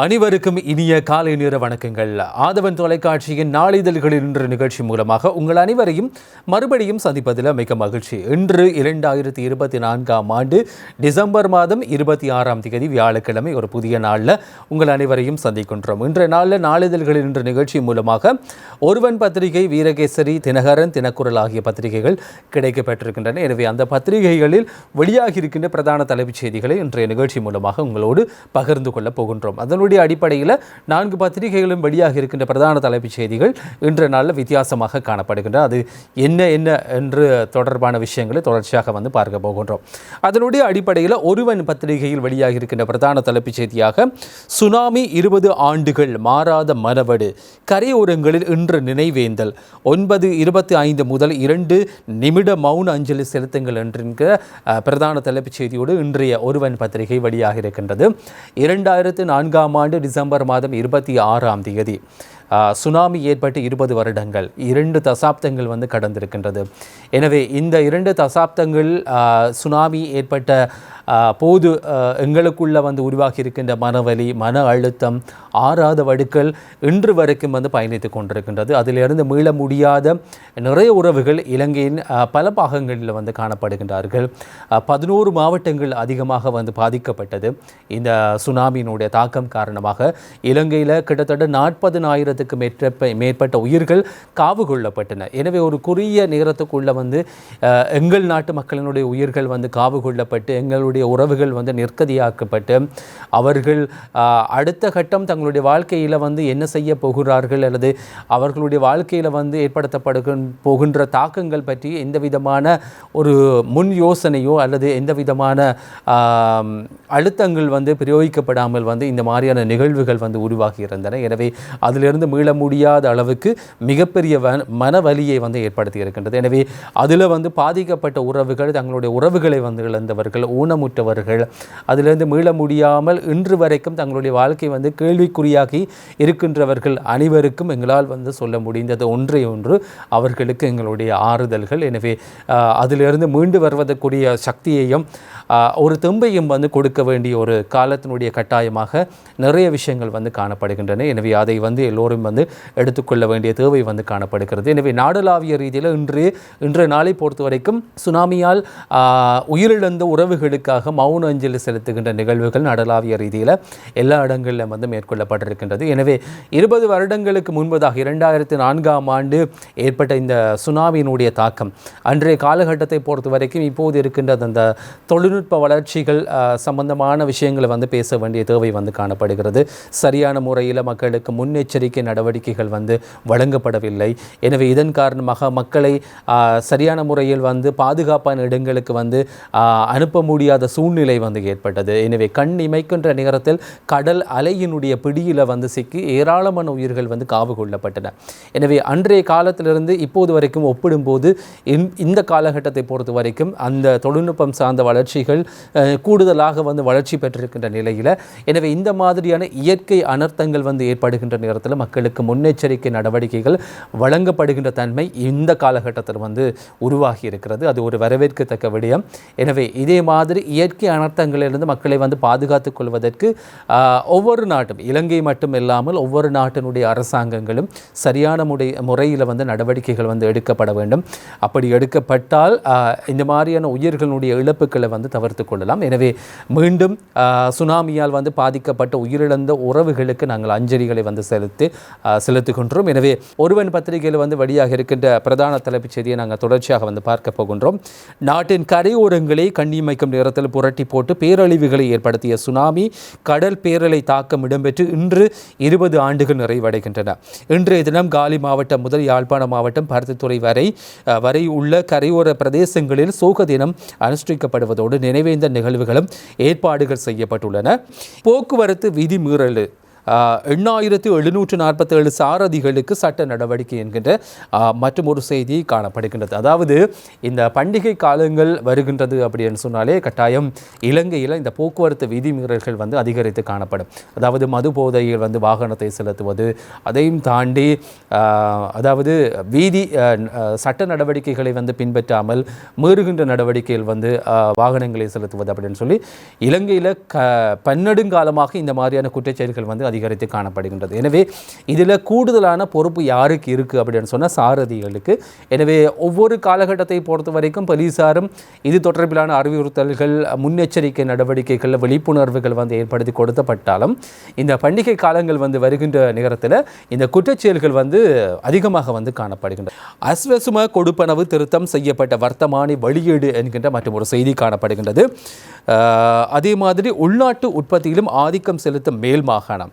அனைவருக்கும் இனிய காலை நேர வணக்கங்கள். ஆதவன் தொலைக்காட்சியின் நாளிதழ்களில் இன்று நிகழ்ச்சி மூலமாக உங்கள் அனைவரையும் மறுபடியும் சந்திப்பதில் மிக மகிழ்ச்சி. இன்று இரண்டாயிரத்தி இருபத்தி நான்காம் ஆண்டு டிசம்பர் மாதம் இருபத்தி ஆறாம் தேதி வியாழக்கிழமை ஒரு புதிய நாளில் உங்கள் அனைவரையும் சந்திக்கின்றோம். இன்றைய நாளில் நாளிதழ்களில் இன்று நிகழ்ச்சி மூலமாக ஒருவன் பத்திரிகை வீரகேசரி தினகரன் தினக்குரல் ஆகிய பத்திரிகைகள் கிடைக்கப்பெற்றிருக்கின்றன எனவே அந்த பத்திரிகைகளில் வெளியாகி இருக்கின்ற பிரதான தலைப்புச் செய்திகளை இன்றைய நிகழ்ச்சி மூலமாக உங்களோடு பகிர்ந்து கொள்ளப் போகின்றோம். அதனுடைய அடிப்படையில் நான்கு பத்திரிகைகளும் வெளியாக இருக்கின்ற பிரதான தலைப்புச் செய்திகள் இன்றைய நாளில் வித்தியாசமாக காணப்படுகின்றன அது என்ன என்ன என்று தொடர்பான விஷயங்களை தொடர்ச்சியாக வந்து பார்க்க போகின்றோம். அதனுடைய அடிப்படையில் ஒருவன் பத்திரிகையில் வெளியாக இருக்கின்ற பிரதான தலைப்புச் செய்தியாக சுனாமி இருபது ஆண்டுகள் மாறாத மரவடு கரையோரங்களில் இன்று நினைவேந்தல் ஒன்பது இருபத்தி ஐந்து முதல் இரண்டு நிமிட மௌன அஞ்சலி செலுத்துங்கள் என்கிற பிரதான தலைப்புச் செய்தியோடு இன்றைய ஒருவன் பத்திரிகை வெளியாக இருக்கின்றது. இரண்டாயிரத்து நான்காம் ஆண்டு டிசம்பர் மாதம் இருபத்தி ஆறாம் தேதி சுனாமி ஏற்பட்டு இருபது வருடங்கள் இரண்டு தசாப்தங்கள் வந்து கடந்திருக்கின்றது. எனவே இந்த இரண்டு தசாப்தங்கள் சுனாமி ஏற்பட்ட போது எங்களுக்குள்ளே எங்களுக்குள்ள வந்து உருவாகி இருக்கின்ற மனவலி மன அழுத்தம் ஆறாத வடுக்கள் இன்று வரைக்கும் வந்து பயணித்து கொண்டிருக்கின்றது. அதிலிருந்து மீள முடியாத நிறைய உறவுகள் இலங்கையின் பல பாகங்களில் வந்து காணப்படுகின்றார்கள். பதினோரு மாவட்டங்கள் அதிகமாக வந்து பாதிக்கப்பட்டது. இந்த சுனாமியினுடைய தாக்கம் காரணமாக இலங்கையில் கிட்டத்தட்ட நாற்பதுனாயிரத்துக்கு மேற்ப மேற்பட்ட உயிர்கள் காவு கொள்ளப்பட்டன எனவே ஒரு குறுகிய நேரத்துக்குள்ள வந்து எங்கள் நாட்டு மக்களினுடைய உயிர்கள் வந்து காவு கொள்ளப்பட்டு எங்களுடைய உறவுகள் வந்து நிற்கதியாக்கப்பட்டு அவர்கள் அடுத்த கட்டம் தங்களுடைய வாழ்க்கையில் வந்து என்ன செய்ய போகிறார்கள் அல்லது அவர்களுடைய வாழ்க்கையில் வந்து ஏற்படுத்தப்படுக போகின்ற தாக்கங்கள் பற்றி எந்த விதமான ஒரு முன் யோசனையோ அல்லது எந்த விதமான அழுத்தங்கள் வந்து பிரயோகிக்கப்படாமல் வந்து இந்த மாதிரியான நிகழ்வுகள் வந்து உருவாகி இருந்தன. எனவே அதிலிருந்து மீள முடியாத அளவுக்கு மிகப்பெரிய வ- மன வலியை வந்து ஏற்படுத்தி இருக்கின்றது. எனவே அதில் வந்து பாதிக்கப்பட்ட உறவுகள் தங்களுடைய உறவுகளை வந்து இழந்தவர்கள் ஊனமுற்றவர்கள் அதிலிருந்து மீள முடியாமல் இன்று வரைக்கும் தங்களுடைய வாழ்க்கை வந்து கேள்விக்குறியாகி இருக்கின்றவர்கள் அனைவருக்கும் எங்களால் வந்து சொல்ல முடிந்தது ஒன்றை ஒன்று அவர்களுக்கு எங்களுடைய ஆறுதல்கள். எனவே அதிலிருந்து மீண்டு வருவதற்குரிய சக்தியையும் ஒரு தெம்பையும் வந்து கொடுக்க வேண்டிய ஒரு காலத்தினுடைய கட்டாயமாக நிறைய விஷயங்கள் வந்து காணப்படுகின்றன. எனவே அதை வந்து எல்லோரும் வந்து எடுத்துக்கொள்ள வேண்டிய தேவை வந்து காணப்படுகிறது. எனவே நாடளாவிய ரீதியில் இன்று இன்றைய நாளை பொறுத்த வரைக்கும் சுனாமியால் ஆஹ், உயிரிழந்த உறவுகளுக்காக மௌன அஞ்சலி செலுத்துகின்ற நிகழ்வுகள் நாடளாவிய ரீதியில் எல்லா இடங்களிலும் வந்து மேற்கொள்ள கொள்ளப்பட்டிருக்கின்றது எனவே இருபது வருடங்களுக்கு முன்பதாக இரண்டாயிரத்தி நான்காம் ஆண்டு ஏற்பட்ட இந்த சுனாமியினுடைய தாக்கம். அன்றைய காலகட்டத்தை பொறுத்த வரைக்கும் இப்போது இருக்கின்ற அந்த தொழில்நுட்ப வளர்ச்சிகள் சம்பந்தமான விஷயங்களை வந்து பேச வேண்டிய தேவை வந்து காணப்படுகிறது. சரியான முறையில் மக்களுக்கு முன்னெச்சரிக்கை நடவடிக்கைகள் வந்து வழங்கப்படவில்லை. எனவே இதன் காரணமாக மக்களை சரியான முறையில் வந்து பாதுகாப்பான இடங்களுக்கு வந்து அனுப்ப முடியாத சூழ்நிலை வந்து ஏற்பட்டது. எனவே கண் இமைக்கின்ற நேரத்தில் கடல் அலையினுடைய பிடியில் வந்து சிக்கி ஏராளமான உயிர்கள் வந்து காவு கொள்ளப்பட்டன. எனவே அன்றைய காலத்திலிருந்து இப்போது வரைக்கும் ஒப்பிடும்போது இந்த- இந்த காலகட்டத்தை பொறுத்த வரைக்கும் அந்த தொழில்நுட்பம் சார்ந்த வளர்ச்சிகள் கூடுதலாக வந்து வளர்ச்சி பெற்றிருக்கின்ற நிலையில் எனவே இந்த மாதிரியான இயற்கை அனர்த்தங்கள் வந்து ஏற்படுகின்ற நேரத்தில் மக்களுக்கு முன்னெச்சரிக்கை நடவடிக்கைகள் வழங்கப்படுகின்ற தன்மை இந்த காலகட்டத்தில் வந்து உருவாகி இருக்கிறது. அது ஒரு வரவேற்கத்தக்க விடயம். எனவே இதே மாதிரி இயற்கை அனர்த்தங்களிலிருந்து மக்களை வந்து பாதுகாத்துக் கொள்வதற்கு ஒவ்வொரு நாட்டும் இலங்கை மட்டும் இல்லாமல் ஒவ்வொரு நாட்டினுடைய அரசாங்கங்களும் சரியான முறை முறையில் வந்து நடவடிக்கைகள் வந்து எடுக்கப்பட வேண்டும். அப்படி எடுக்கப்பட்டால் இந்த மாதிரியான உயிர்களுடைய இழப்புகளை வந்து தவிர்த்து கொள்ளலாம். எனவே மீண்டும் சுனாமியால் வந்து பாதிக்கப்பட்ட உயிரிழந்த உறவுகளுக்கு நாங்கள் அஞ்சலிகளை வந்து செலுத்தி செலுத்துகின்றோம். எனவே ஒருவன் பத்திரிகையில் வந்து வெளியாக இருக்கின்ற பிரதான தலைப்புச் செய்தியை நாங்கள் தொடர்ச்சியாக வந்து பார்க்க போகின்றோம். நாட்டின் கரையோரங்களை கண்ணியமைக்கும் நேரத்தில் புரட்டி போட்டு பேரழிவுகளை ஏற்படுத்திய சுனாமி கடல் பேரலை தாக்கம் இடம்பெற்று இன்று இருபது ஆண்டுகள் நிறைவடைகின்றன. இன்றைய தினம் காலி மாவட்டம் முதல் யாழ்ப்பாண மாவட்டம் பருத்தித்துறை வரை வரை உள்ள கரையோர பிரதேசங்களில் சோக தினம் அனுஷ்டிக்கப்படுவதோடு நினைவேந்த நிகழ்வுகளும் ஏற்பாடுகள் செய்யப்பட்டுள்ளன. போக்குவரத்து விதிமீறல் எண்ணாயிரத்து எழுநூற்று நாற்பத்தேழு சாரதிகளுக்கு சட்ட நடவடிக்கை என்கின்ற மற்றும் ஒரு செய்தி காணப்படுகின்றது. அதாவது இந்த பண்டிகை காலங்கள் வருகின்றது அப்படின்னு சொன்னாலே கட்டாயம் இலங்கையில் இந்த போக்குவரத்து விதிமீறல்கள் வந்து அதிகரித்து காணப்படும். அதாவது மது போதையில் வந்து வாகனத்தை செலுத்துவது அதையும் தாண்டி அதாவது வீதி சட்ட நடவடிக்கைகளை வந்து பின்பற்றாமல் மீறுகின்ற நடவடிக்கையில் வந்து வாகனங்களை செலுத்துவது அப்படின்னு சொல்லி இலங்கையில் க பன்னெடுங்காலமாக இந்த மாதிரியான குற்றச்செயல்கள் வந்து அதிகரித்து காணப்படுகின்றது. எனவே இதில் கூடுதலான பொறுப்பு யாருக்கு இருக்குது அப்படின்னு சொன்னால் சாரதிகளுக்கு. எனவே ஒவ்வொரு காலகட்டத்தை பொறுத்த வரைக்கும் போலீஸாரும் இது தொடர்பிலான அறிவுறுத்தல்கள் முன்னெச்சரிக்கை நடவடிக்கைகள் விழிப்புணர்வுகள் வந்து ஏற்படுத்தி கொடுத்தப்பட்டாலும் இந்த பண்டிகை காலங்கள் வந்து வருகின்ற நேரத்தில் இந்த குற்றச்செயல்கள் வந்து அதிகமாக வந்து காணப்படுகின்றன அஸ்வசும கொடுப்பனவு திருத்தம் செய்யப்பட்ட வர்த்தமானி வெளியீடு என்கின்ற மற்றும் ஒரு செய்தி காணப்படுகின்றது. அதே மாதிரி உள்நாட்டு உற்பத்தியிலும் ஆதிக்கம் செலுத்தும் மேல் மாகாணம்.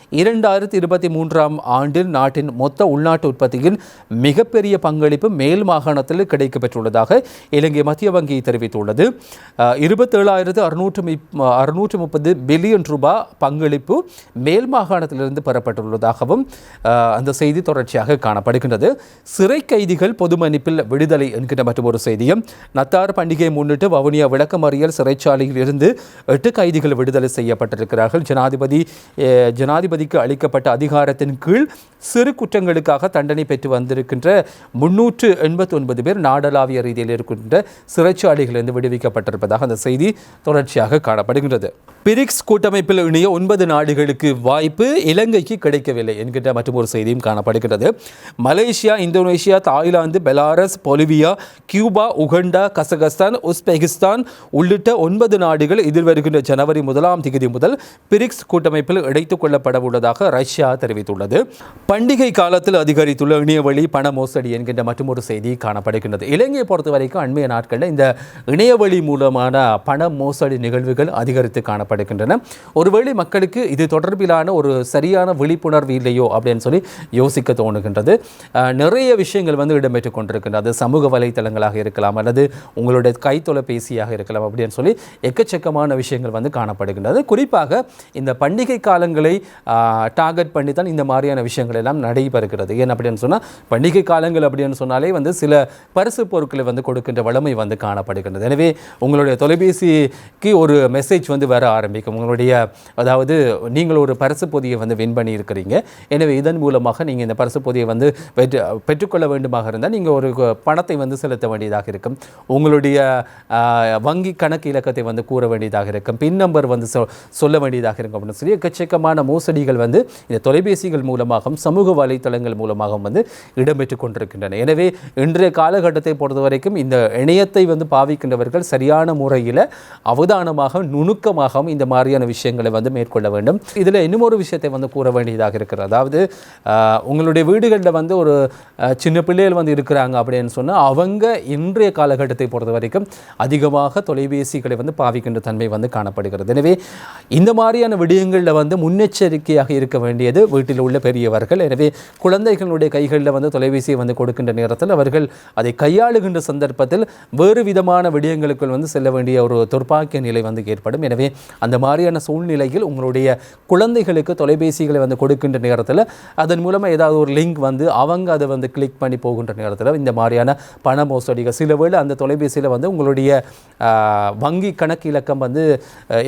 இரண்டாயிரத்தி இருபத்தி மூன்றாம் ஆண்டில் நாட்டின் மொத்த உள்நாட்டு உற்பத்தியின் மிகப்பெரிய பங்களிப்பு மேல் மாகாணத்தில் கிடைக்கப்பெற்றுள்ளதாக இலங்கை மத்திய வங்கி தெரிவித்துள்ளது. இருபத்தேழாயிரத்து அறுநூற்று அறுநூற்று முப்பது பில்லியன் ரூபாய் பங்களிப்பு மேல் மாகாணத்திலிருந்து பெறப்பட்டுள்ளதாகவும் அந்த செய்தி தொடர்ச்சியாக காணப்படுகின்றது. சிறை கைதிகள் பொது மன்னிப்பில் விடுதலை என்கின்ற மற்றும் ஒரு செய்தியும் நத்தார் பண்டிகையை முன்னிட்டு வவுனியா விளக்கமறியல் சிறைச்சாலையில் இருந்து எட்டு கைதிகள் விடுதலை செய்யப்பட்டிருக்கிறார்கள். ஜனாதிபதி ஜனாதிபதி ஜனாதிபதிக்கு அளிக்கப்பட்ட அதிகாரத்தின் கீழ் சிறு குற்றங்களுக்காக தண்டனை பெற்று வந்திருக்கின்ற முன்னூற்று எண்பத்தி ஒன்பது பேர் நாடளாவிய ரீதியில் இருக்கின்ற சிறைச்சாலைகளிலிருந்து விடுவிக்கப்பட்டிருப்பதாக அந்த செய்தி தொடர்ச்சியாக காணப்படுகின்றது. பிரிக்ஸ் கூட்டமைப்பில் இணைய ஒன்பது நாடுகளுக்கு வாய்ப்பு இலங்கைக்கு கிடைக்கவில்லை என்கின்ற மற்றும் ஒரு செய்தியும் காணப்படுகிறது Malaysia Indonesia Thailand Belarus Bolivia Cuba Uganda Kazakhstan Uzbekistan உள்ளிட்ட ஒன்பது நாடுகள் எதிர்வருகின்ற ஜனவரி முதலாம் தேதி முதல் பிரிக்ஸ் கூட்டமைப்பில் இணைத்துக் கொள்ளப்பட உள்ளதாக ரஷ்யா தெரிவித்துள்ளது. பண்டிகை காலத்தில் அதிகரித்துள்ள இணையவழி பண மோசடி என்கின்ற மற்றும் ஒரு செய்தி காணப்படுகின்றது. இலங்கையை பொறுத்த வரைக்கும் அண்மைய நாட்களில் இந்த இணையவழி மூலமான பண மோசடி நிகழ்வுகள் அதிகரித்து காணப்படுகின்றன. ஒருவேளை மக்களுக்கு இது தொடர்பிலான ஒரு சரியான விழிப்புணர்வு இல்லையோ அப்படின்னு சொல்லி யோசிக்க தோணுகின்றது. நிறைய விஷயங்கள் வந்து இடம்பெற்றுக் கொண்டிருக்கின்றது. சமூக வலைத்தளங்களாக இருக்கலாம் அல்லது உங்களுடைய கைத்தொலைபேசியாக இருக்கலாம் அப்படின்னு சொல்லி எக்கச்சக்கமான விஷயங்கள் வந்து காணப்படுகின்றது. குறிப்பாக இந்த பண்டிகை காலங்களை டார்கெட் பண்ணி தான் இந்த மாதிரியான விஷயங்கள் எல்லாம் நடைபெறுகிறது. ஏன் அப்படின்னு சொன்னால் பண்டிகை காலங்கள் அப்படின்னு சொன்னாலே வந்து சில பரிசு பொருட்களை வந்து கொடுக்கின்ற வளமை வந்து காணப்படுகின்றது. எனவே உங்களுடைய தொலைபேசிக்கு ஒரு மெசேஜ் வந்து வர ஆரம்பிக்கும். உங்களுடைய அதாவது நீங்கள் ஒரு பரிசு பொதியை வந்து வின் பண்ணி இருக்கிறீங்க எனவே இதன் மூலமாக நீங்கள் இந்த பரிசு பொதியை வந்து பெற்று பெற்றுக்கொள்ள வேண்டுமாக இருந்தால் நீங்கள் ஒரு பணத்தை வந்து செலுத்த வேண்டியதாக இருக்கும். உங்களுடைய வங்கி கணக்கு இலக்கத்தை வந்து கூற வேண்டியதாக இருக்கும். பின் நம்பர் வந்து சொ- சொல்ல வேண்டியதாக இருக்கும் அப்படின்னு சொல்லி எக்கச்சக்கமான செய்திகள் வந்து இந்த தொலைபேசிகள் மூலமாகவும் சமூக வலைத்தளங்கள் மூலமாகவும் வந்து இடம்பெற்றுக் கொண்டிருக்கின்றன. எனவே இன்றைய காலகட்டத்தை பொறுத்த வரைக்கும் இந்த இணையத்தை வந்து பாவிக்கின்றவர்கள் சரியான முறையில் அவதானமாக நுணுக்கமாகவும் இந்த மாதிரியான விஷயங்களை வந்து மேற்கொள்ள வேண்டும். இதில் இன்னும் ஒரு விஷயத்தை வந்து கூற வேண்டியதாக இருக்கிறது. அதாவது உங்களுடைய வீடுகளில் வந்து ஒரு சின்ன பிள்ளைகள் வந்து இருக்கிறாங்க அப்படின்னு சொன்னால் அவங்க இன்றைய காலகட்டத்தை பொறுத்த வரைக்கும் அதிகமாக தொலைபேசிகளை வந்து பாவிக்கின்ற தன்மை வந்து காணப்படுகிறது. எனவே இந்த மாதிரியான விடயங்களில் வந்து முன்னெச்சரிக்கை எச்சரிக்கையாக இருக்க வேண்டியது வீட்டில் உள்ள பெரியவர்கள். எனவே குழந்தைகளுடைய கைகளில் வந்து தொலைபேசியை வந்து கொடுக்கின்ற நேரத்தில் அவர்கள் அதை கையாளுகின்ற சந்தர்ப்பத்தில் வேறு விதமான விடயங்களுக்குள் வந்து செல்ல வேண்டிய ஒரு துர்ப்பாக்கிய நிலை வந்து ஏற்படும். எனவே அந்த மாதிரியான சூழ்நிலையில் உங்களுடைய குழந்தைகளுக்கு தொலைபேசிகளை வந்து கொடுக்கின்ற நேரத்தில் அதன் மூலமாக ஏதாவது ஒரு லிங்க் வந்து அவங்க அதை வந்து கிளிக் பண்ணி போகின்ற நேரத்தில் இந்த மாதிரியான பண மோசடிகள் சில வேளை அந்த தொலைபேசியில் வந்து உங்களுடைய வங்கி கணக்கு இலக்கம் வந்து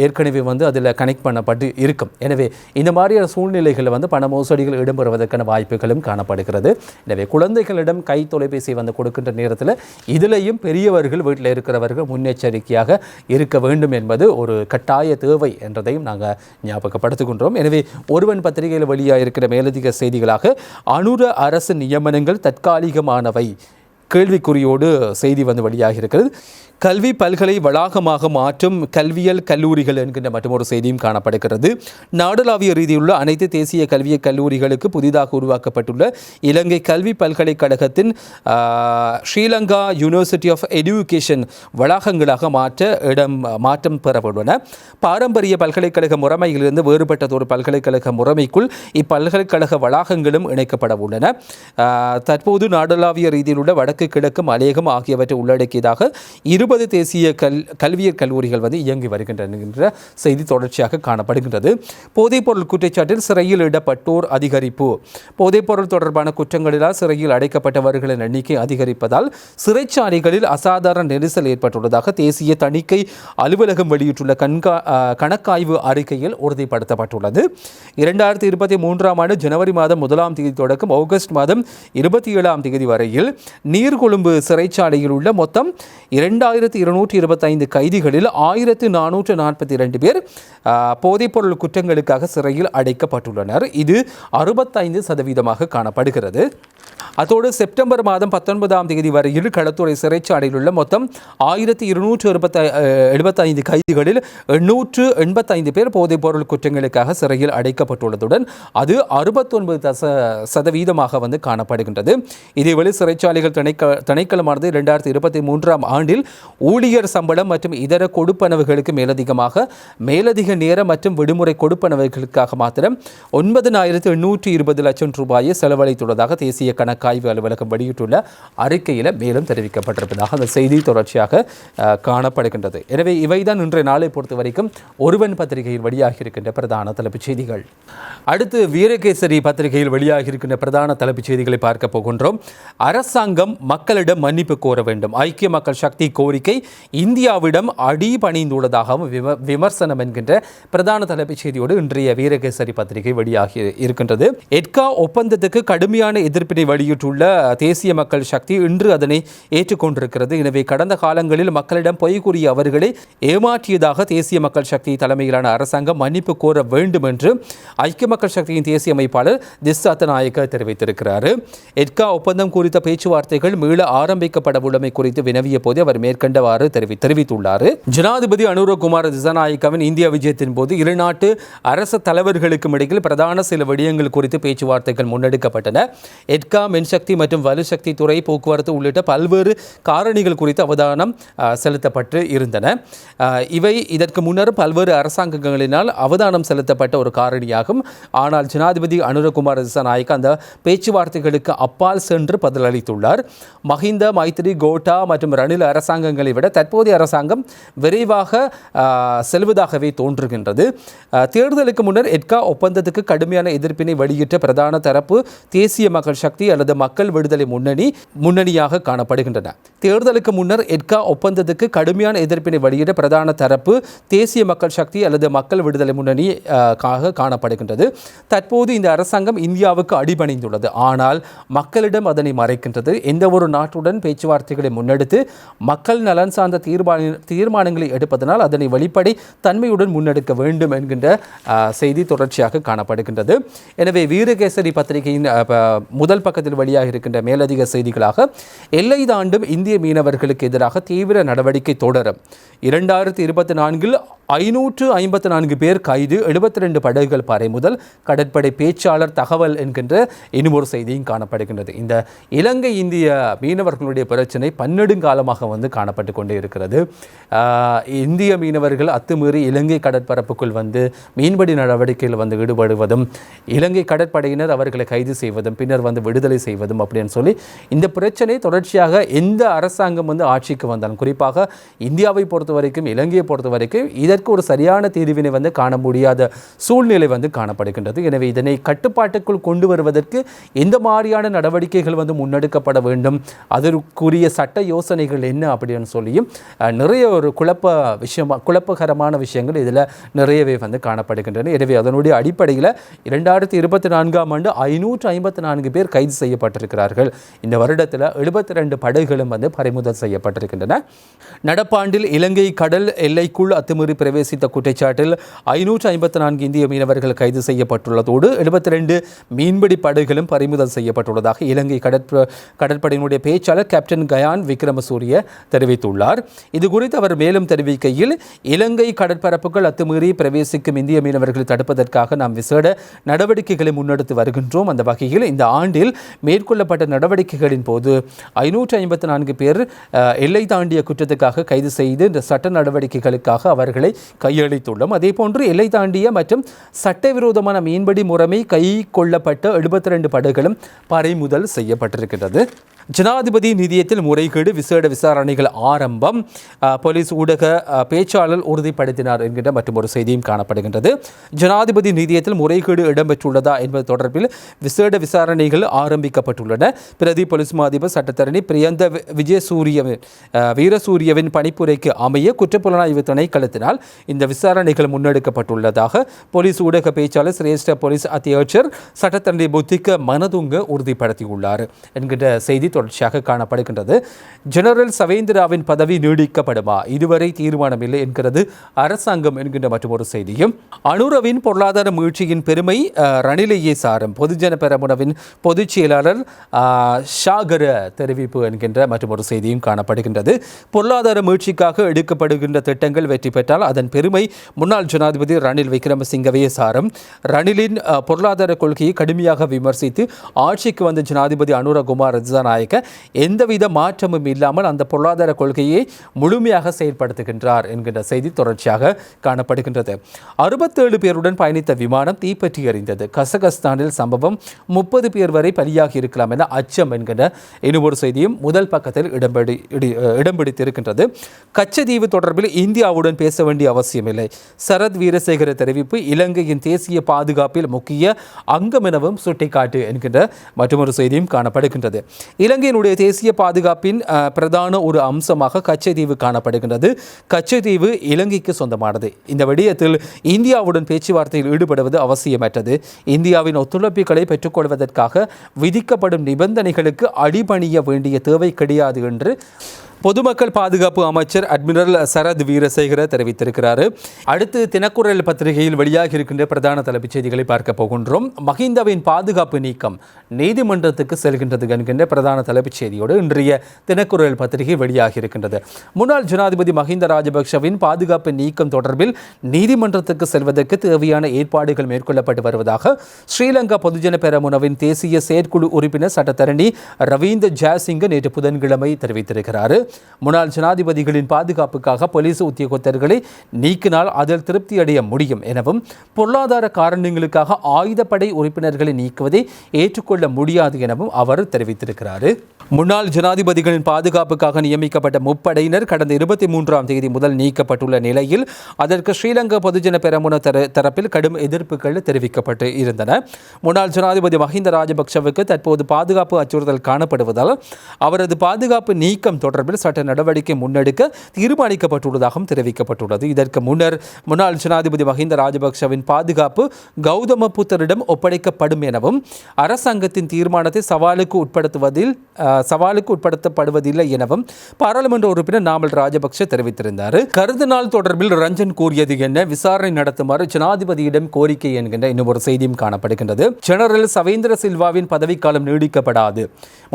ஏற்கனவே வந்து அதில் கனெக்ட் பண்ணப்பட்டு இருக்கும். எனவே இந்த மாதிரி மாதிரியான சூழ்நிலைகளில் வந்து பண மோசடிகள் இடம்பெறுவதற்கான வாய்ப்புகளும் காணப்படுகிறது. எனவே குழந்தைகளிடம் கை தொலைபேசி வந்து கொடுக்கின்ற நேரத்தில் இதிலையும் பெரியவர்கள் வீட்டில் இருக்கிறவர்கள் முன்னெச்சரிக்கையாக இருக்க வேண்டும் என்பது ஒரு கட்டாய தேவை என்றதையும் நாங்கள் ஞாபகப்படுத்துகின்றோம். எனவே ஒருவன் பத்திரிகையில் வெளியாக இருக்கிற மேலதிக செய்திகளாக அனுர அரசு நியமனங்கள் தற்காலிகமானவை. கேள்விக்குறியோடு செய்தி வந்து வெளியாகி இருக்கிறது கல்வி பல்கலை வளாகமாக மாற்றும் கல்வியல் கல்லூரிகள் என்கின்ற மற்றொரு செய்தியும் காணப்படுகிறது. நாடளாவிய ரீதியிலுள்ள அனைத்து தேசிய கல்விய கல்லூரிகளுக்கு புதிதாக உருவாக்கப்பட்டுள்ள இலங்கை கல்வி பல்கலைக்கழகத்தின் ஸ்ரீலங்கா யூனிவர்சிட்டி ஆஃப் எஜுகேஷன் வளாகங்களாக மாற்ற இடம் மாற்றம் பெறப்பட்டுள்ளன பாரம்பரிய பல்கலைக்கழக முறைமையிலிருந்து வேறுபட்டதொரு பல்கலைக்கழக முறைமைக்குள் இப்பல்கலைக்கழக வளாகங்களும் இணைக்கப்பட உள்ளன. தற்போது நாடளாவிய ரீதியில் உள்ள வடக்கு வடக்கு கிழக்கு மலையகம் ஆகியவற்றை உள்ளடக்கியதாக இருபது தேசிய கல் கல்வியற் கல்லூரிகள் வந்து இயங்கி வருகின்றன என்கின்ற செய்தி தொடர்ச்சியாக காணப்படுகின்றது. போதைப்பொருள் குற்றச்சாட்டில் சிறையில் இடப்பட்டோர் அதிகரிப்பு. போதைப்பொருள் தொடர்பான குற்றங்களினால் சிறையில் அடைக்கப்பட்டவர்களின் எண்ணிக்கை அதிகரிப்பதால் சிறைச்சாலைகளில் அசாதாரண நெரிசல் ஏற்பட்டுள்ளதாக தேசிய தணிக்கை அலுவலகம் வெளியிட்டுள்ள கண்கா கணக்காய்வு அறிக்கையில் உறுதிப்படுத்தப்பட்டுள்ளது. இரண்டாயிரத்தி இருபத்தி மூன்றாம் ஆண்டு ஜனவரி மாதம் முதலாம் தேதி தொடக்கம் ஆகஸ்ட் மாதம் இருபத்தி ஏழாம் தேதி வரையில் நீர்கொழும்பு சிறைச்சாலையில் உள்ள மொத்தம் இரண்டாயிரத்தி இருநூற்றி இருபத்தைந்து கைதிகளில் ஆயிரத்து நானூற்று நாற்பத்தி இரண்டு பேர் போதைப்பொருள் குற்றங்களுக்காக சிறையில் அடைக்கப்பட்டுள்ளனர். இது அறுபத்தைந்து சதவீதமாக காணப்படுகிறது. அதோடு செப்டம்பர் மாதம் பத்தொன்பதாம் தேதி வரை இரு களத்துறை சிறைச்சாலையில் உள்ள மொத்தம் ஆயிரத்தி இருநூற்று இருபத்தி எழுபத்தைந்து கைதிகளில் எண்ணூற்று எண்பத்தைந்து பேர் போதைப்பொருள் குற்றங்களுக்காக சிறையில் அடைக்கப்பட்டுள்ளதுடன் அது அறுபத்தொன்பது தச சதவீதமாக வந்து காணப்படுகின்றது. இதேவேளை சிறைச்சாலைகள் திணைக்க திணைக்களமானது இரண்டாயிரத்தி இருபத்தி மூன்றாம் ஆண்டில் ஊழியர் சம்பளம் மற்றும் இதர கொடுப்பனவுகளுக்கு மேலதிகமாக மேலதிக நேரம் மற்றும் விடுமுறை கொடுப்பனவுகளுக்காக மாத்திரம் ஒன்பதனாயிரத்து எண்ணூற்றி இருபது லட்சம் ரூபாயை செலவழித்துள்ளதாக தேசிய கணக்கு கணக்காய்வு அலுவலகம் வெளியிட்டுள்ள அறிக்கையில் மேலும் தெரிவிக்கப்பட்டிருப்பதாக அந்த செய்தி தொடர்ச்சியாக காணப்படுகின்றது. எனவே இவைதான் இன்றைய நாளை பொறுத்த வரைக்கும் ஒருவன் பத்திரிகையில் வெளியாகி இருக்கின்ற பிரதான தலைப்புச் செய்திகள். அடுத்து வீரகேசரி பத்திரிகையில் வெளியாகி இருக்கின்ற பிரதான தலைப்புச் செய்திகளை பார்க்க போகின்றோம். அரசாங்கம் மக்களிடம் மன்னிப்பு கோர வேண்டும். ஐக்கிய மக்கள் சக்தி கோரிக்கை இந்தியாவிடம் அடி பணிந்துள்ளதாகவும் விம விமர்சனம் என்கின்ற பிரதான தலைப்புச் செய்தியோடு இன்றைய வீரகேசரி பத்திரிகை வெளியாகி இருக்கின்றது. எட்கா ஒப்பந்தத்துக்கு கடுமையான எதிர்ப்பினை வெளியிட்டுள்ள தேசிய மக்கள் சக்தி இன்று அதனை ஏற்றுக்கொண்டிருக்கிறது. எனவே கடந்த காலங்களில் மக்களிடம் பொய் கூறிய அவர்களை ஏமாற்றியதாக தேசிய மக்கள் சக்தி தலைமையிலான அரசாங்கம் மன்னிப்பு கோர வேண்டும் என்று ஐக்கிய மக்கள் சக்தியின் தேசிய அமைப்பாளர் திஸ்ஸாத்த நாயக்க தெரிவித்திருக்கிறார். எட்கா ஒப்பந்தம் குறித்த பேச்சுவார்த்தைகள் மீள ஆரம்பிக்கப்பட உள்ளமை குறித்து வினவிய போது அவர் மேற்கண்டவாறு தெரிவி தெரிவித்துள்ளார். ஜனாதிபதி அனுரகுமார் திசாநாயக்கவின் இந்திய விஜயத்தின் போது இரு நாட்டு அரச தலைவர்களுக்கும் இடையில் பிரதான சில விடயங்கள் குறித்து பேச்சுவார்த்தைகள் முன்னெடுக்கப்பட்டன. எட்கா மின்சக்தி மற்றும் வலுசக்தி துறை போக்குவரத்து உள்ளிட்ட பல்வேறு காரணிகள் குறித்து அவதானம் செலுத்தப்பட்டு இருந்தன. இவை இதற்கு முன்னர் பல்வேறு அரசாங்கங்களினால் அவதானம் செலுத்தப்பட்ட ஒரு காரணியாகும். ஆனால் ஜனாதிபதி அனுரகுமார் திசாநாயக் அந்த பேச்சுவார்த்தைகளுக்கு அப்பால் சென்று பதிலளித்துள்ளார். மஹிந்த மைத்திரி கோட்டா மற்றும் ரணில் அரசாங்கங்களை விட தற்போதைய அரசாங்கம் விரைவாக செல்வதாகவே தோன்றுகின்றது. தேர்தலுக்கு முன்னர் எட்கா ஒப்பந்தத்துக்கு கடுமையான எதிர்ப்பினை வெளியிட்ட பிரதான தரப்பு தேசிய மக்கள் சக்தி அல்லது மக்கள் விடுதலை முன்னணி முன்னணியாக காணப்படுகின்றன. தேர்தலுக்கு முன்னர் எட்கா ஒப்பந்தத்துக்கு கடுமையான எதிர்ப்பினை வெளியிட பிரதான தரப்பு தேசிய மக்கள் சக்தி அல்லது மக்கள் விடுதலை முன்னணி காணப்படுகின்றது. தற்போது இந்த அரசாங்கம் இந்தியாவுக்கு அடிபணிந்துள்ளது. ஆனால் மக்களிடம் அதனை மறைக்கின்றது. எந்த ஒரு நாட்டுடன் பேச்சுவார்த்தைகளை முன்னெடுத்து மக்கள் நலன் சார்ந்த தீர்மான தீர்மானங்களை எடுப்பதனால் அதனை வெளிப்படை தன்மையுடன் முன்னெடுக்க வேண்டும் என்கின்ற செய்தி தொடர்ச்சியாக காணப்படுகின்றது. எனவே வீரகேசரி பத்திரிகையின் முதல் பக்கத்தில் வெளியாக இருக்கின்ற மேலதிக செய்திகளாக எல்லை தாண்டும் இந்திய மீனவர்களுக்கு எதிராக தீவிர நடவடிக்கை தொடரும். இரண்டாயிரத்தி இருபத்தி நான்கில் ஐநூற்று ஐம்பத்தி நான்கு பேர் கைது எழுபத்தி ரெண்டு படகுகள் பறைமுதல் கடற்படை பேச்சாளர் தகவல் என்கின்ற இன்னும் ஒரு செய்தியும் காணப்படுகின்றது. இந்த இலங்கை இந்திய மீனவர்களுடைய பிரச்சனை பன்னெடுங்காலமாக வந்து காணப்பட்டு கொண்டே இருக்கிறது. இந்திய மீனவர்கள் அத்துமீறி இலங்கை கடற்பரப்புக்குள் வந்து மீன்பிடி நடவடிக்கையில் வந்து ஈடுபடுவதும் இலங்கை கடற்படையினர் அவர்களை கைது செய்வதும் பின்னர் வந்து விடுதலை செய்வதும் அப்படின்னு சொல்லி இந்த பிரச்சனை தொடர்ச்சியாக எந்த அரசாங்கம் வந்து ஆட்சிக்கு வந்தாலும் குறிப்பாக இந்தியாவை பொறுத்த வரைக்கும் இலங்கையை பொறுத்த வரைக்கும் இதற்கு ஒரு சரியான தீர்வினை வந்து காண முடியாத சூழ்நிலை வந்து காணப்படுகின்றது. எனவே இதனை கட்டுப்பாட்டுக்குள் கொண்டு வருவதற்கு எந்த மாதிரியான நடவடிக்கைகள் வந்து முன்னெடுக்கப்பட வேண்டும் அதற்குரிய சட்ட யோசனைகள் என்ன அப்படின்னு சொல்லியும் நிறைய ஒரு குழப்ப விஷயமா குழப்பகரமான விஷயங்கள் இதில் நிறையவே வந்து காணப்படுகின்றன. எனவே அதனுடைய அடிப்படையில் இரண்டாயிரத்தி இருபத்தி நான்காம் ஆண்டு ஐநூற்று ஐம்பத்தி நான்கு பேர் கைது செய்யப்பட்டிருக்கிறார்கள். இந்த வருடத்தில் எழுபத்தி ரெண்டு படகுகளும் வந்து பறிமுதல் செய்யப்பட்டிருக்கின்றன. நடப்பாண்டில் இலங்கை இலங்கை கடல் எல்லைக்குள் அத்துமீறி பிரவேசித்த குற்றச்சாட்டில் ஐநூற்று ஐம்பத்தி நான்கு இந்திய மீனவர்கள் கைது செய்யப்பட்டுள்ளதோடு எழுபத்தி ரெண்டு மீன்பிடி படகுகளும் பறிமுதல் செய்யப்பட்டுள்ளதாக இலங்கை கடற்ப கடற்படையினுடைய பேச்சாளர் கேப்டன் கயான் விக்ரமசூரிய தெரிவித்துள்ளார். இதுகுறித்து அவர் மேலும் தெரிவிக்கையில் இலங்கை கடற்பரப்புகள் அத்துமீறி பிரவேசிக்கும் இந்திய மீனவர்களை தடுப்பதற்காக நாம் விசேட நடவடிக்கைகளை முன்னெடுத்து வருகின்றோம். அந்த வகையில் இந்த ஆண்டில் மேற்கொள்ளப்பட்ட நடவடிக்கைகளின் போது ஐநூற்று ஐம்பத்தி நான்கு பேர் எல்லை தாண்டிய குற்றத்துக்காக கைது செய்து இந்த சட்ட நடவடிக்கைகளுக்காக அவர்களை கையளித்துள்ளோம். அதேபோன்று எல்லை தாண்டிய மற்றும் சட்டவிரோதமான மீன்பிடி முறைமை கை கொள்ளப்பட்ட எழுபத்தி ரெண்டு படகுகளும் பறிமுதல் செய்யப்பட்டிருக்கிறது ஜனாதிபதி நிதியத்தில் முறைகேடு விசேட விசாரணைகள் ஆரம்பம். போலீஸ் ஊடக பேச்சாளர் உறுதிப்படுத்தினார் என்கின்ற மற்றும் ஒரு செய்தியும் காணப்படுகின்றது. ஜனாதிபதி நிதியத்தில் முறைகேடு இடம்பெற்றுள்ளதா என்பது தொடர்பில் விசேட விசாரணைகள் ஆரம்பிக்கப்பட்டுள்ளன. பிரதி போலீஸ் மாதிபர் சட்டத்தரணி பிரியந்த விஜயசூரியவின் வீரசூரியவின் பணிப்புரைக்கு அமைய குற்றப்புலனாய்வு திணைக்களத்தினால் இந்த விசாரணைகள் முன்னெடுக்கப்பட்டுள்ளதாக போலீஸ் ஊடக பேச்சாளர் சிரேஷ்ட போலீஸ் அத்தியட்சர் சட்டத்தண்டை புத்திக்க மனதுங்க உறுதிப்படுத்தியுள்ளார் என்கின்ற செய்தி தொடர்ச்சியாக காணப்படுகின்றது. ஜெனரல் சவேந்திராவின் பதவி நீடிக்கப்படுமா? இதுவரை தீர்மானம் இல்லை என்கிறது அரசாங்கம் என்கின்ற மற்றொரு செய்தியும். அனுரவின் பொருளாதார மீழ்ச்சியின் பெருமை ரணிலேயே சாரும். பொதுஜன பெரமுனவின் பொதுச் செயலாளர் சாகர ஷாகர தெரிவிப்பு என்கின்ற மற்றொரு செய்தியும் காணப்படுகின்றது. பொருளாதார மீழ்ச்சிக்காக எடுக்கப்படுகின்ற திட்டங்கள் வெற்றி பெற்றால் அதன் பெருமை முன்னாள் ஜனாதிபதி ரணில் விக்ரமசிங்கவே சாரும். ரணிலின் பொருளாதார கொள்கையை கடுமையாக விமர்சித்து ஆட்சிக்கு வந்த ஜனாதிபதி அனுரகுமார் ரஜாநாயக்க எந்தவித மாற்றமும் இல்லாமல் அந்த பொருளாதார கொள்கையை முழுமையாக செயல்படுத்துகின்றார் என்கின்ற செய்தி தொடர்ச்சியாக காணப்படுகின்றது. அறுபத்தேழு பேருடன் பயணித்த விமானம் தீப்பற்றி எறிந்தது. கசகஸ்தானில் சம்பவம் முப்பது பேர் வரை பலியாகி இருக்கலாம் என அச்சம் என்கின்ற இன்னொரு செய்தியும் முதல் பக்கத்தில் இடம்பிடி இடி- இடம் பிடித்திருக்கின்றது. மாலத்தீவு தொடர்பில் இந்தியாவுடன் பேச வேண்டிய அவசியமில்லை. சரத் வீரசேகர தெரிவிப்பு இலங்கையின் தேசிய பாதுகாப்பில் முக்கிய அங்கம் எனவும் சுட்டிக்காட்டு என்கின்ற மற்றொரு செய்தியும் காணப்படுகின்றது. இலங்கையினுடைய தேசிய பாதுகாப்பின் பிரதான ஒரு அம்சமாக கச்சதீவு காணப்படுகின்றது. கச்சதீவு இலங்கைக்கு சொந்தமானது. இந்த விடயத்தில் இந்தியாவுடன் பேச்சுவார்த்தையில் ஈடுபடுவது அவசியமற்றது. இந்தியாவின் ஒத்துழைப்புகளை பெற்றுக்கொள்வதற்காக விதிக்கப்படும் நிபந்தனைகளுக்கு அடிபணிய வேண்டிய தேவை கிடையாது என்று பொதுமக்கள் பாதுகாப்பு அமைச்சர் அட்மிரல் சரத் வீரசேகர தெரிவித்திருக்கிறார். அடுத்து தினக்குரல் பத்திரிகையில் வெளியாக இருக்கின்ற பிரதான தலைப்புச் செய்திகளை பார்க்க போகின்றோம். மஹிந்தவின் பாதுகாப்பு நீக்கம் நீதிமன்றத்துக்கு செல்கின்றது என்கின்ற பிரதான தலைப்புச் செய்தியோடு இன்றைய தினக்குரல் பத்திரிகை வெளியாக இருக்கின்றது. முன்னாள் ஜனாதிபதி மஹிந்த ராஜபக்ஷவின் பாதுகாப்பு நீக்கம் தொடர்பில் நீதிமன்றத்துக்கு செல்வதற்கு தேவையான ஏற்பாடுகள் மேற்கொள்ளப்பட்டு வருவதாக ஸ்ரீலங்கா பொதுஜன பெரமுனவின் தேசிய செயற்குழு உறுப்பினர் சட்டத்தரணி ரவீந்திர ஜாசிங்க நேற்று புதன்கிழமை தெரிவித்திருக்கிறார். முன்னாள் ஜனாதிபதிகளின் பாதுகாப்புக்காக போலீஸ் உத்தியோகத்தர்களை நீக்கினால் அதில் திருப்தி அடைய முடியும் எனவும் பொருளாதார காரணங்களுக்காக ஆயுதப்படை உறுப்பினர்களை நீக்குவதை ஏற்றுக்கொள்ள முடியாது எனவும் அவர் தெரிவித்திருக்கிறார். முன்னாள் ஜனாதிபதிகளின் பாதுகாப்புக்காக நியமிக்கப்பட்ட முப்படையினர் கடந்த இருபத்தி மூன்றாம் தேதி முதல் நீக்கப்பட்டுள்ள நிலையில் அதற்கு ஸ்ரீலங்கா பொதுஜன பெரமுன தர- தரப்பில் கடும் எதிர்ப்புகள் தெரிவிக்கப்பட்டு இருந்தன. முன்னாள் ஜனாதிபதி மஹிந்த ராஜபக்ஷவுக்கு தற்போது பாதுகாப்பு அச்சுறுத்தல் காணப்படுவதால் அவரது பாதுகாப்பு நீக்கம் தொடர்பில் சட்ட நடவடிக்கை முன்னெடுக்க தீர்மானிக்கப்பட்டுள்ளதாகவும் தெரிவிக்கப்பட்டுள்ளது. இதற்கு முன்னர் முன்னாள் ஜனாதிபதி மஹிந்த ராஜபக்சவின் பாதுகாப்பு கௌதம புத்தரிடம் ஒப்படைக்கப்படும் எனவும் அரசாங்கத்தின் தீர்மானத்தை சவாலுக்கு உட்படுத்துவதில் சவாலுக்கு உட்படுத்தப்படுவதில்லை எனவும் பாராளுமன்ற உறுப்பினர் நாமல் ராஜபக்ச தெரிவித்திருந்தார். கருதுநாள் தொடர்பில் ரஞ்சன் கூறியது என்ன? விசாரணை நடத்துமாறு ஜனாதிபதியிடம் கோரிக்கை என்கின்ற இன்னும் ஒரு செய்தியும் காணப்படுகின்றது. ஜெனரல் சவேந்திர சில்வாவின் பதவிக்காலம் நீடிக்கப்படாது.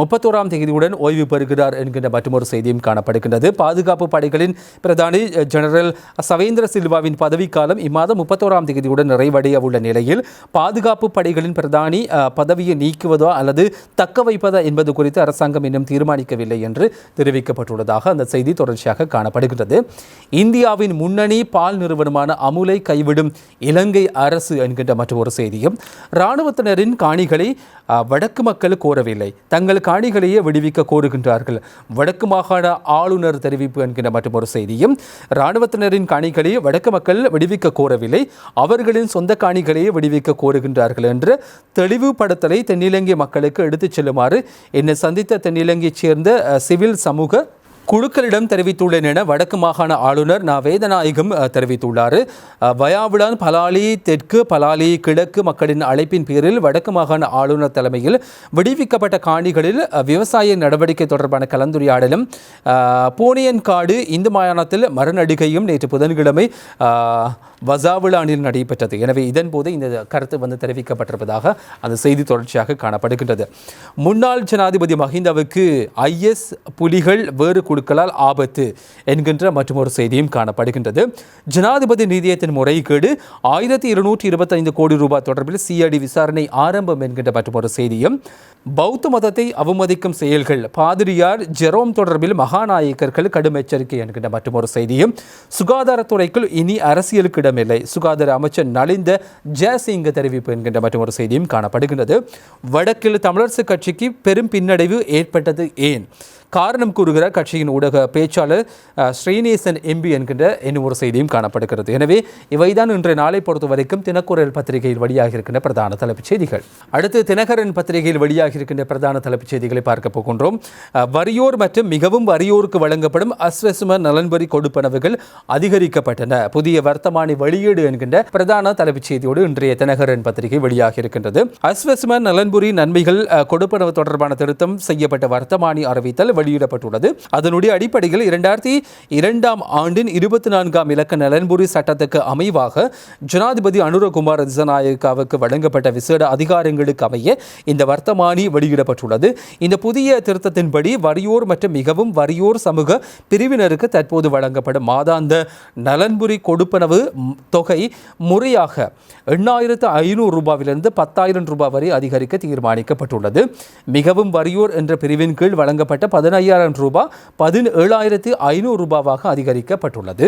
முப்பத்தோராம் தேதியுடன் ஓய்வு பெறுகிறார் என்கின்ற மற்றொரு செய்தியும் காணப்படுகின்றது. பாதுகாப்பு படைகளின் பிரதானி ஜெனரல் சவேந்திர சில்வாவின் பதவிக்காலம் இம்மாதம் முப்பத்தோராம் தேதியுடன் நிறைவடைய உள்ள நிலையில் பாதுகாப்பு படைகளின் பிரதானி பதவியை நீக்குவதா அல்லது தக்க வைப்பதா என்பது குறித்து அரசாங்கம் இன்னும் தீர்மானிக்கவில்லை என்று தெரிவிக்கப்பட்டுள்ளதாக அந்த செய்தி தொடர்ச்சியாக காணப்படுகின்றது. இந்தியாவின் முன்னணி பால் நிறுவனமான அமுலை கைவிடும் இலங்கை அரசு என்கின்ற மற்றொரு செய்தியும் இராணுவத்தினரின் காணிகளை வடக்கு மக்கள் கோரவில்லை. தங்கள் காணிகளையே விடுவிக்க கோருகின்றார்கள். வடக்கு மாகாண ஆளுநர் தெரிவிப்பு என்கின்ற மற்றொரு செய்தியும் இராணுவத்தினரின் காணிகளை வடக்கு மக்கள் விடுவிக்க கோரவில்லை. அவர்களின் சொந்த காணிகளையே விடுவிக்க கோருகின்றார்கள் என்ற தெளிவுபடுத்தலை தென்னிலங்கை மக்களுக்கு எடுத்துச் செல்லுமாறு என்னை சந்தித்த தென்னிலங்கையைச் சேர்ந்த சிவில் சமூக குழுக்களிடம் தெரிவித்துள்ளேன் என வடக்கு மாகாண ஆளுநர் ந. வேதநாயகம் தெரிவித்துள்ளார். வயாவுடன் பலாலி தெற்கு பலாலி கிழக்கு மக்களின் அழைப்பின் பேரில் வடக்கு மாகாண ஆளுநர் தலைமையில் விடுவிக்கப்பட்ட காணிகளில் விவசாய நடவடிக்கை தொடர்பான கலந்துரையாடலும் அஹ், பூனியன்காடு இந்து மாயாணத்தில் மறுநடிகையும் நேற்று புதன்கிழமை வசாவிழானில் நடைபெற்றது. எனவே இதன்போது இந்த கருத்து வந்து தெரிவிக்கப்பட்டிருப்பதாக அந்த செய்தி தொடர்ச்சியாக காணப்படுகின்றது. முன்னாள் ஜனாதிபதி மஹிந்தவுக்கு ஐஎஸ் புலிகள் வேறு குழு குழுக்களால் ஆபத்து என்கின்ற மற்றொரு செய்தியும் காணப்படுகின்றது. ஜனாதிபதி நிதியத்தின் முறைகேடு ஆயிரத்தி இருநூற்றி இருபத்தைந்து கோடி ரூபாய் தொடர்பில் சிஐடி விசாரணை ஆரம்பம் என்கின்ற மற்றொரு செய்தியும். பௌத்த மதத்தை அவமதிக்கும் செயல்கள் பாதிரியார் ஜெரோம் தொடர்பில் மகாநாயக்கர்கள் கடும் எச்சரிக்கை என்கின்ற மற்றொரு செய்தியும். சுகாதாரத்துறைக்குள் இனி அரசியலுக்கு இடமில்லை. சுகாதார அமைச்சர் நலிந்த ஜெயசிங்க தெரிவிப்பு என்கின்ற மற்றொரு செய்தியும் காணப்படுகின்றது. வடக்கில் தமிழரசு கட்சிக்கு பெரும் பின்னடைவு ஏற்பட்டது ஏன்? காரணம் கூறுகிற கட்சியின் ஊடக பேச்சாளர் ஸ்ரீநேசன் எம்பி என்கின்ற இன்னும் ஒரு செய்தியும் காணப்படுகிறது. எனவே இவைதான் இன்றைய நாளை பொறுத்த வரைக்கும் தினக்குரல் பத்திரிகையில் வெளியாக இருக்கின்ற பிரதான தலைப்புச் செய்திகள். அடுத்து தினகரன் பத்திரிகையில் வெளியாக இருக்கின்ற பிரதான தலைப்புச் செய்திகளை பார்க்க போகின்றோம். வறியோர் மற்றும் மிகவும் வறியோருக்கு வழங்கப்படும் அஸ்வசும நலன்பரி கொடுப்பனவுகள் அதிகரிக்கப்பட்டன. புதிய வர்த்தமானி வெளியீடு என்கின்ற பிரதான தலைப்புச் செய்தியோடு இன்றைய தினகரன் பத்திரிகை வெளியாக இருக்கின்றது அஸ்வசும நலன்புரி நன்மைகள் கொடுப்பனவு தொடர்பான திருத்தம் செய்யப்பட்ட வர்த்தமானி அறிவித்தல் வெளியிடப்பட்டுள்ளது. அதனுடைய அடிப்படையில் இரண்டாயிரத்தி இரண்டாம் ஆண்டின் இருபத்தி நான்காம் இலக்க நலன்புரி சட்டத்துக்கு அமைவாக ஜனாதிபதி அனுரகுமார் திசநாயக்காவுக்கு வழங்கப்பட்ட விசேட அதிகாரங்களுக்கு அமைய இந்த வர்த்தமானி வெளியிடப்பட்டுள்ளது. இந்த புதிய திருத்தத்தின்படி வறியோர் மற்றும் மிகவும் வறியோர் சமூக பிரிவினருக்கு தற்போது வழங்கப்படும் மாதாந்த நலன்புரி கொடுப்பனவு தொகை முறையாக எண்ணாயிரத்து ஐநூறு ரூபாவிலிருந்து பத்தாயிரம் ரூபாய் வரை அதிகரிக்க தீர்மானிக்கப்பட்டுள்ளது. மிகவும் வறியோர் என்ற பிரிவின் கீழ் வழங்கப்பட்ட பதினையாயிரம் ரூபாய் பதினேழாயிரத்து ஐநூறு ரூபாவாக அதிகரிக்கப்பட்டுள்ளது.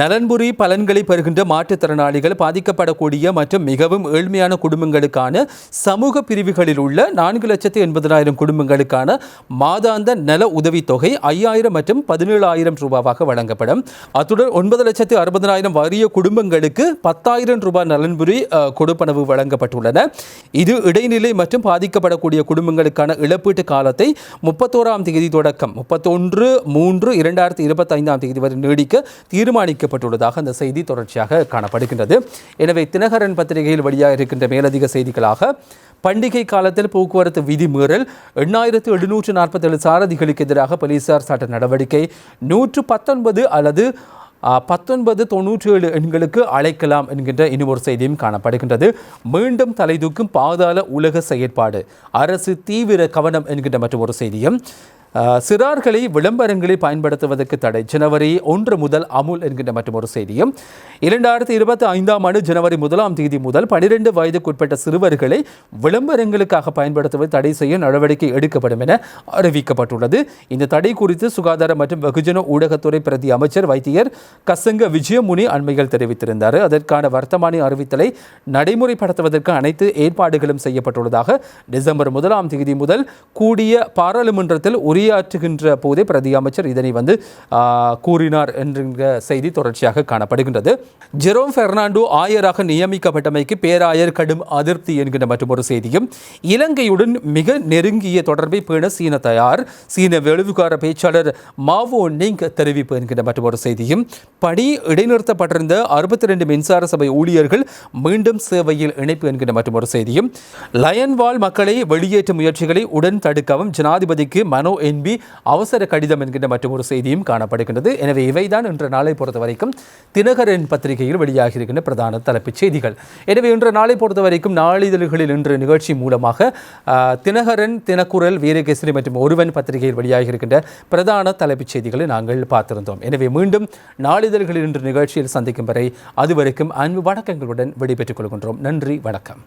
நலன்புரி பலன்களை பெறுகின்ற மாற்றுத்திறனாளிகள் பாதிக்கப்படக்கூடிய மற்றும் மிகவும் ஏழ்மையான குடும்பங்களுக்கான சமூக பிரிவுகளில் உள்ள நான்கு லட்சத்து எண்பதாயிரம் குடும்பங்களுக்கான மாதாந்த நல உதவித்தொகை ஐயாயிரம் மற்றும் பதினேழாயிரம் ரூபாவாக வழங்கப்படும். அத்துடன் ஒன்பது லட்சத்து அறுபதாயிரம் வறிய குடும்பங்களுக்கு பத்தாயிரம் ரூபாய் நலன்புரி கொடுப்பனவு வழங்கப்பட்டுள்ளன. இது இடைநிலை மற்றும் பாதிக்கப்படக்கூடிய குடும்பங்களுக்கான இழப்பீட்டு காலத்தை முப்பத்தோராம் தேதி தொடக்கம். முப்பத்தொன்று மூன்று இரண்டாயிரத்தி இருபத்தைந்தாம் தேதி வரை நீடிக்க தீர்மானிக்கப்பட்டுள்ளதாக அந்த செய்தி தொடர்ச்சியாக காணப்படுகின்றது. எனவே தினகரன் பத்திரிகையில் வெளியாக இருக்கின்ற மேலதிக செய்திகளாக பண்டிகை காலத்தில் போக்குவரத்து விதிமீறல் எண்ணாயிரத்து எழுநூற்று நாற்பத்தேழு சாரதிகளுக்கு எதிராக போலீசார் சட்ட நடவடிக்கை நூற்று பத்தொன்பது அல்லது பத்தொன்பது தொண்ணூற்றி ஏழு எண்களுக்கு அழைக்கலாம் என்கின்ற இன்னும் ஒரு செய்தியும் காணப்படுகின்றது. மீண்டும் தலைதூக்கும் பாதாள உலக செயற்பாடு. அரசு தீவிர கவனம் என்கின்ற மற்றும் ஒரு செய்தியும் சிறார்களை விளம்பரங்களில் பயன்படுத்துவதற்கு தடை. ஜனவரி ஒன்று முதல் அமுல் என்கின்ற மற்றும் ஒரு செய்தியும் இரண்டாயிரத்தி இருபத்தி ஐந்தாம் ஆண்டு ஜனவரி முதலாம் தேதி முதல் பனிரெண்டு வயதுக்குட்பட்ட சிறுவர்களை விளம்பரங்களுக்காக பயன்படுத்துவது தடை செய்ய நடவடிக்கை எடுக்கப்படும் என அறிவிக்கப்பட்டுள்ளது. இந்த தடை குறித்து சுகாதார மற்றும் வெகுஜன ஊடகத்துறை பிரதி அமைச்சர் வைத்தியர் கசங்க விஜயமுனி அண்மையில் தெரிவித்திருந்தார். அதற்கான வர்த்தமானி அறிவித்தலை நடைமுறைப்படுத்துவதற்கு அனைத்து ஏற்பாடுகளும் செய்யப்பட்டுள்ளதாக டிசம்பர் முதலாம் தேதி முதல் கூடிய பாராளுமன்றத்தில் உரையாற்றுகின்ற போதே பிரதி அமைச்சர் இதனை வந்து கூறினார் என்கிற செய்தி தொடர்ச்சியாக காணப்படுகின்றது. ஜெரோம் பெர்னாண்டோ ஆயராக நியமிக்கப்பட்டமைக்கு பேராயர் கடும் அதிருப்தி என்கின்ற மற்றொரு செய்தியும் இலங்கையுடன் மிக நெருங்கிய தொடர்பை பேண சீன தயார் சீன வெளிவுகார பேச்சாளர் மாவோ நிங் தெரிவிப்பு என்கின்ற மற்றொரு செய்தியும் பணி இடைநிறுத்தப்பட்டிருந்த அறுபத்தி ரெண்டு மின்சார சபை ஊழியர்கள் மீண்டும் சேவையில் இணைப்பு என்கின்ற மற்றொரு செய்தியும் லயன்வால் மக்களை வெளியேற்றும் முயற்சிகளை உடன் தடுக்கவும் ஜனாதிபதிக்கு மனோ என் என்பி அவசர கடிதம் என்கின்ற மற்றொரு செய்தியும் காணப்படுகின்றது. எனவே இவைதான் இன்று நாளை பொறுத்த வரைக்கும் தினகரன் பத்திரிகையில் வெளியாகி இருக்கின்ற பிரதான தலைப்புச் செய்திகள். எனவே இன்று நாளை பொறுத்த வரைக்கும் நாளிதழ்களில் இன்று நிகழ்ச்சி மூலமாக தினகரன் தினக்குரல் வீரகேசரி மற்றும் ஒருவன் பத்திரிகையில் வெளியாகி இருக்கின்ற பிரதான தலைப்புச் செய்திகளை நாங்கள் பார்த்திருந்தோம். எனவே மீண்டும் நாளிதழ்களில் இன்று நிகழ்ச்சியில் சந்திக்கும் வரை அதுவரைக்கும் அன்பு வணக்கங்களுடன் விடைபெற்றுக் கொள்கின்றோம். நன்றி வணக்கம்.